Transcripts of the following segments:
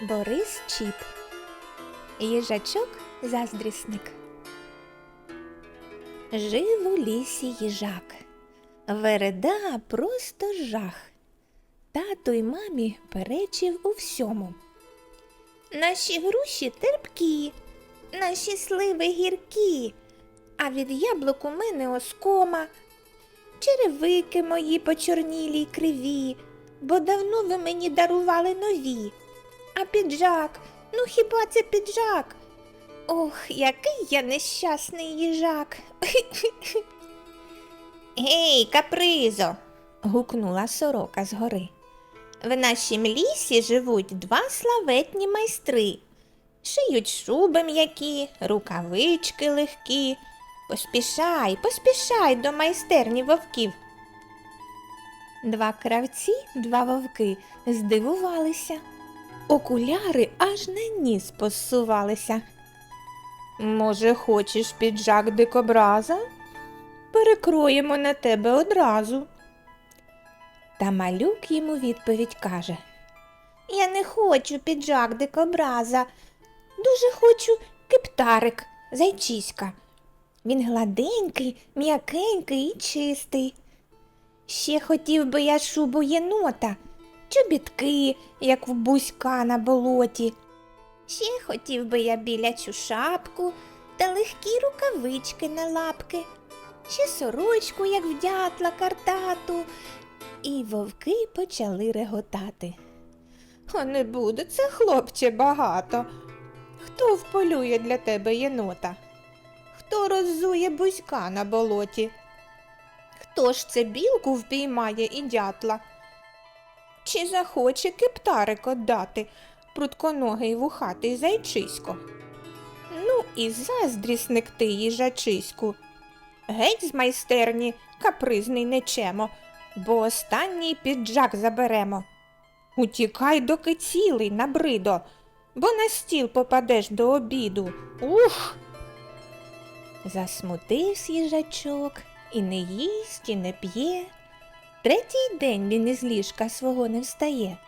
Борис Чіп. Їжачок заздрісник. Жив у лісі їжак. Вереда просто жах. Тату й мамі перечив у всьому. Наші груші терпкі, наші сливи гіркі, а від яблук у мене оскома. Черевики мої почорнілі й криві, бо давно ви мені дарували нові. А піджак, ну хіба це піджак? Ох, який я нещасний їжак. Гей, капризо. гукнула сорока згори. В нашім лісі живуть два славетні майстри. Шиють шуби м'які, рукавички легкі. Поспішай, поспішай до майстерні вовків. Два кравці, два вовки здивувалися. Окуляри аж на ніс посувалися. Може, хочеш піджак дикобраза? Перекроємо на тебе одразу. Та малюк йому відповідь каже Я не хочу піджак дикобраза. Дуже хочу кептарик, зайчиська. Він гладенький, м'якенький і чистий. Ще хотів би я шубу єнота, чобітки, як в бузька на болоті. Ще хотів би я білячу шапку та легкі рукавички на лапки, ще сорочку, як в дятла картату. І вовки почали реготати. А не буде це, хлопче, багато. Хто вполює для тебе єнота? Хто роззує бузька на болоті? Хто ж це білку впіймає і дятла? Чи захоче кептарик отдати, прутконогий вухатий зайчисько? Ну і заздрісник ти, їжачиську. Геть з майстерні, капризний нечемо, бо останній піджак заберемо. Утікай, доки цілий, набридо, бо на стіл попадеш до обіду. Ух! Засмутився їжачок і не їсть, і не п'є. Третій день він із ліжка свого не встає.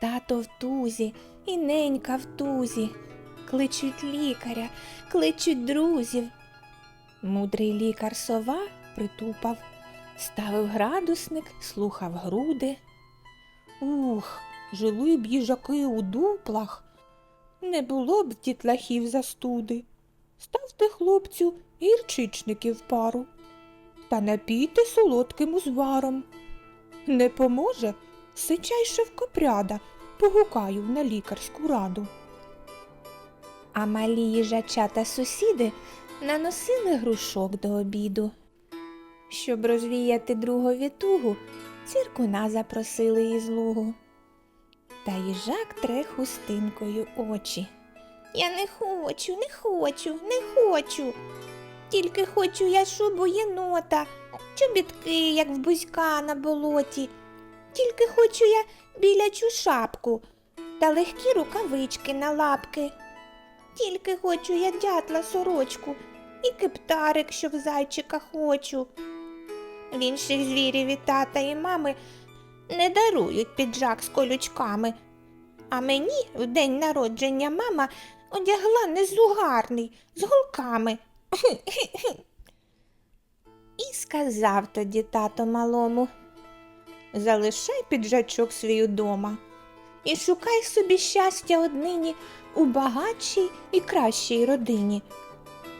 Тато в тузі і ненька в тузі. Кличуть лікаря, кличуть друзів. Мудрий лікар сова притупав, ставив градусник, слухав груди. Ух, жили б їжаки у дуплах, не було б дітлахів застуди. Ставте хлопцю гірчичників пару та напійте солодким узваром. Не поможе, сичай шовкопряда, погукаю на лікарську раду. А малі їжача та сусіди наносили грушок до обіду. Щоб розвіяти другові тугу, ціркуна запросили із лугу. Та їжак тре хустинкою очі. Я не хочу, не хочу, не хочу. Тільки хочу я шубу єнота, чобітки, як в бузька на болоті. Тільки хочу я білячу шапку та легкі рукавички на лапки. Тільки хочу я дятла сорочку і кептарик, що в зайчика хочу. В інших звірів і тата і мами не дарують піджак з колючками. А мені в день народження мама одягла незугарний з голками. І сказав тоді тато малому Залишай піджачок свій удома і шукай собі щастя однині у багатшій і кращій родині.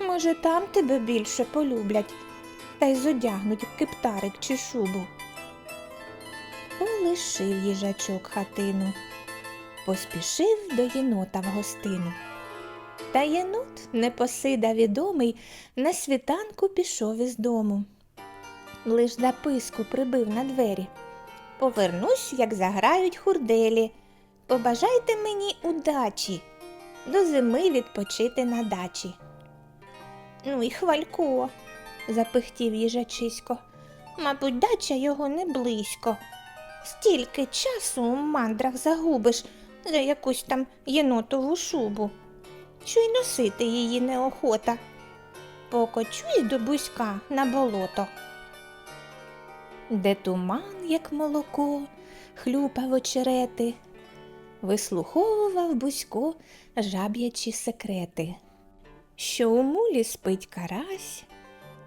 Може, там тебе більше полюблять та й зодягнуть кептарик чи шубу. Полишив їжачок хатину, поспішив до єнота в гостину. Та єнот, непосида відомий, на світанку пішов із дому. Лиш записку прибив на двері. Повернусь, як заграють хурделі. Побажайте мені удачі, до зими відпочити на дачі. Ну і хвалько, запихтів їжачисько. Мабуть, дача його не близько. Стільки часу у мандрах загубиш за якусь там єнотову шубу що й носити її неохота. Покочусь до бузька на болото. Де туман, як молоко, хлюпав очерети, вислуховував Бузько жаб'ячі секрети, що у мулі спить карась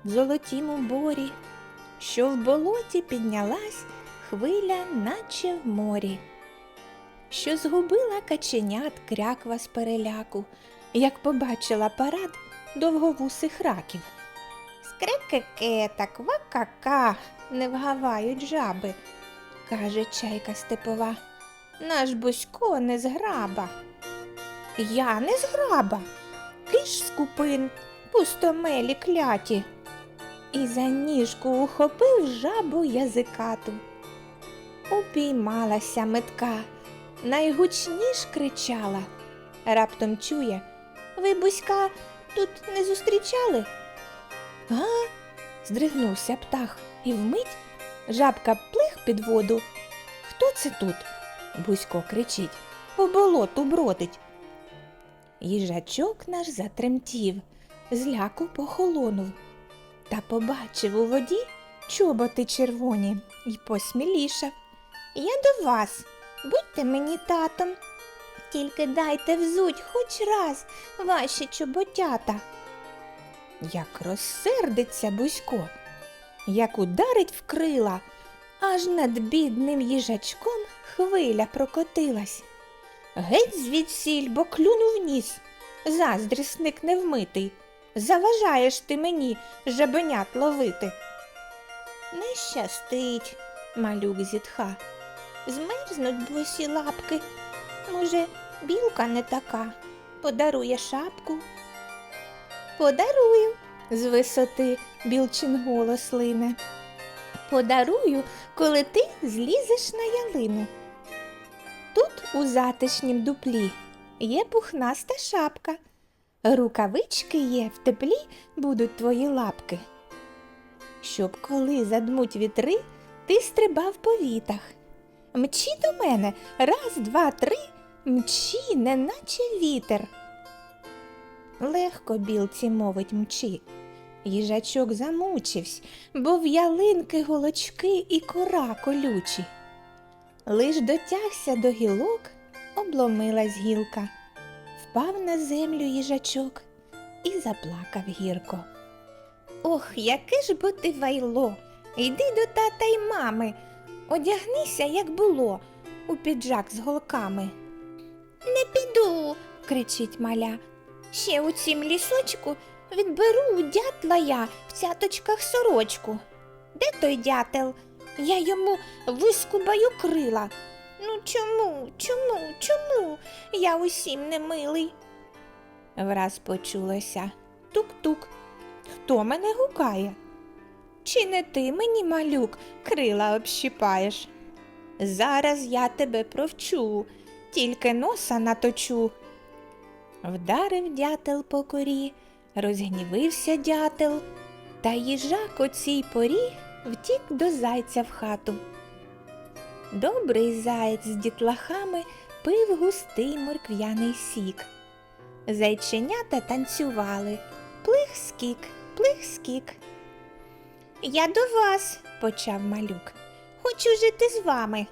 в золотім уборі, що в болоті піднялась хвиля, наче в морі, що згубила каченят кряква з переляку, як побачила парад довговусих раків. Скрекеке та квакака не вгавають жаби, каже чайка степова. Наш Бусько не зграба. Я не зграба. Киш скупин, пустомелі кляті. І за ніжку ухопив жабу язикату. Упіймалася метка, найгучніш кричала. Раптом чує, ви Буська тут не зустрічали? А? здригнувся птах, і вмить жабка плих під воду. Хто це тут? Бузько кричить. По болоту бродить. Їжачок наш затремтів, зляку похолонув. Та побачив у воді чоботи червоні й посмілішав. Я до вас, будьте мені татом. Тільки дайте взуть хоч раз ваші чоботята. Як розсердиться Бузько, як ударить в крила, аж над бідним їжачком хвиля прокотилась. Геть звідсіль, бо клюнув ніс. Заздрісник невмитий. Заважаєш ти мені жабенят ловити. Не щастить, малюк зітха. Змерзнуть босі лапки. Може, білка не така, подарує шапку. Подарую, з висоти білчин голос лине. Подарую, коли ти злізеш на ялину. Тут у затишнім дуплі є пухнаста шапка. Рукавички є в теплі будуть твої лапки. Щоб коли задмуть вітри, ти стрибав по вітах. Мчі до мене раз, два, три, мчі, неначе вітер. Легко білці мовить мчи. Їжачок замучився, бо в ялинки голочки і кора колючі. Лиш дотягся до гілок, обломилась гілка, впав на землю їжачок і заплакав гірко. Ох, яке ж бо ти вайло! Йди до тата й мами, одягнися, як було, у піджак з голками. Не піду, кричить маля. Ще у цім лісочку відберу у дятла я в цяточках сорочку. Де той дятел? Я йому вискубаю крила. Ну чому, чому, чому? Я усім не милий. Враз почулося тук-тук. Хто мене гукає? Чи не ти мені, малюк, крила общіпаєш? Зараз я тебе провчу, тільки носа наточу. Вдарив дятел по корі, розгнівився дятел, та їжак о цій порі втік до зайця в хату. Добрий заєць з дітлахами пив густий морквяний сік. Зайченята танцювали плих скік, плих скік. Я до вас, почав малюк. Хочу жити з вами.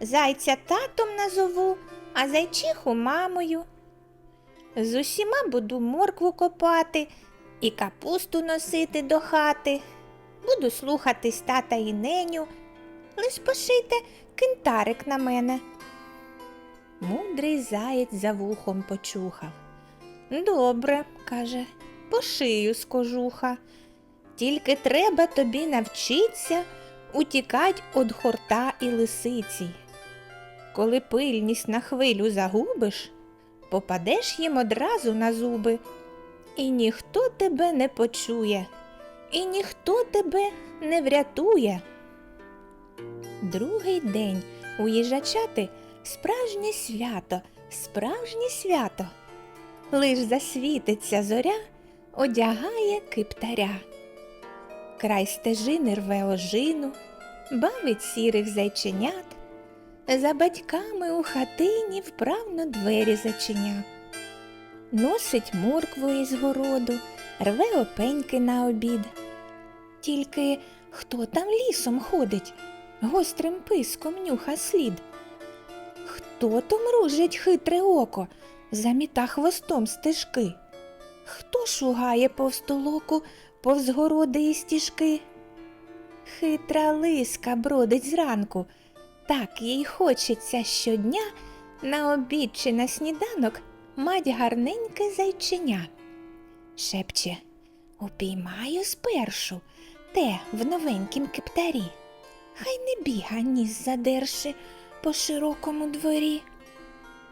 Зайця татом назову, а зайчиху мамою. З усіма буду моркву копати і капусту носити до хати. Буду слухатись тата і неню, лиш пошийте кентарик на мене. Мудрий заєць за вухом почухав. Добре, каже, пошию з кожуха. Тільки треба тобі навчиться утікать од хорта і лисиці. Коли пильність на хвилю загубиш, попадеш їм одразу на зуби, і ніхто тебе не почує, і ніхто тебе не врятує. Другий день у їжачати справжнє свято, справжнє свято. Лиш засвітиться зоря, одягає киптаря. Край стежини рве ожину, бавить сірих зайченят, за батьками у хатині вправно двері зачиня. Носить моркву із городу, рве опеньки на обід. Тільки хто там лісом ходить, гострим писком нюха слід? Хто то мружить хитре око, заміта хвостом стежки? Хто шугає повз толоку, повз городи і стіжки? Хитра лиска бродить зранку, так їй хочеться щодня на обід чи на сніданок мать гарненьке зайченя. Шепче, упіймаю спершу те в новенькім кептарі. Хай не біга ніс задерши по широкому дворі.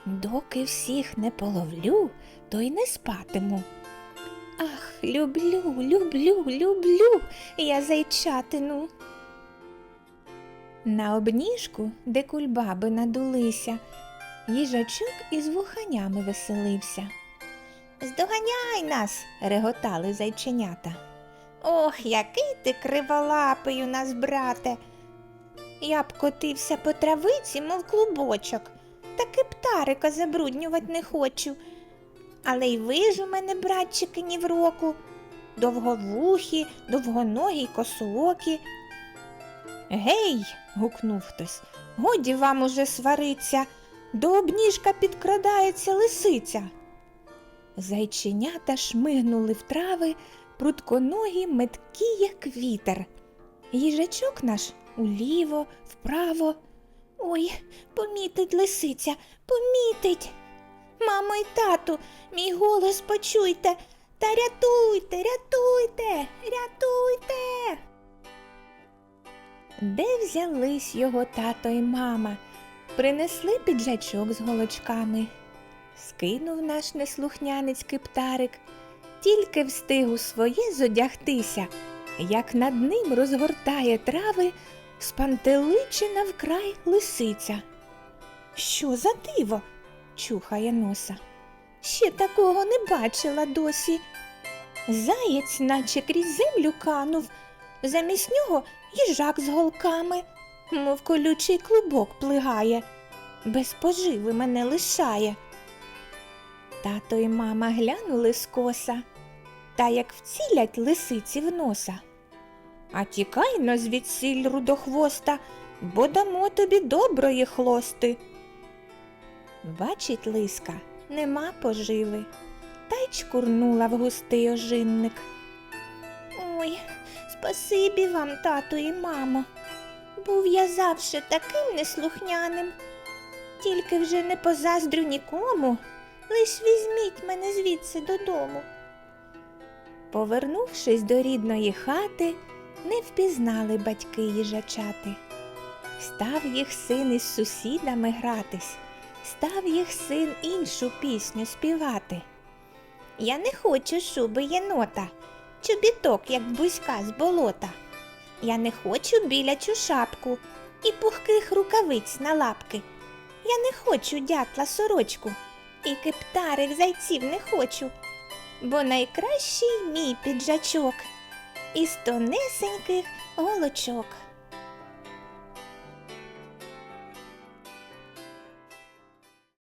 Доки всіх не половлю, то й не спатиму. Ах, люблю, люблю, люблю я зайчатину. На обніжку, де кульбаби надулися, їжачок із вуханями веселився. Здоганяй нас, реготали зайченята. Ох, який ти криволапий у нас, брате. Я б котився по травиці, мов клубочок, таки птарика забруднювати не хочу. Але й ви ж у мене, братчики, ні в року, довговухі, довгоногі косоокі. Гей. гукнув хтось, годі вам уже свариться, до обніжка підкрадається лисиця. Зайченята шмигнули в трави, прутконогі меткі, як вітер. Їжачок наш уліво, вправо. Ой, помітить лисиця, помітить. Мамо й тату, мій голос почуйте та рятуйте, рятуйте, рятуйте. Де взялись його тато і мама? Принесли піджачок з голочками. Скинув наш неслухнянець птарик, тільки встиг у своє зодягтися, як над ним розгортає трави спантеличена вкрай лисиця. Що за диво? Чухає носа. Ще такого не бачила досі. Заєць, наче крізь землю канув, замість нього їжак з голками, мов колючий клубок плигає, без поживи мене лишає. Тато і мама глянули скоса, та як вцілять лисиці в носа. А тікай но звідсіль рудохвоста, бо дамо тобі доброї хлости. Бачить лиска, нема поживи, та й чкурнула в густий ожинник. Ой, спасибі вам, тату і мамо. Був я завше таким неслухняним. Тільки вже не позаздрю нікому, лиш візьміть мене звідси додому. Повернувшись до рідної хати, не впізнали батьки їжачати. Став їх син із сусідами гратись, став їх син іншу пісню співати. Я не хочу шуби єнота, чобіток, як бузька з болота. Я не хочу білячу шапку і пухких рукавиць на лапки. Я не хочу дятла сорочку, і кептарик зайців не хочу, бо найкращий мій піджачок із тонесеньких голочок.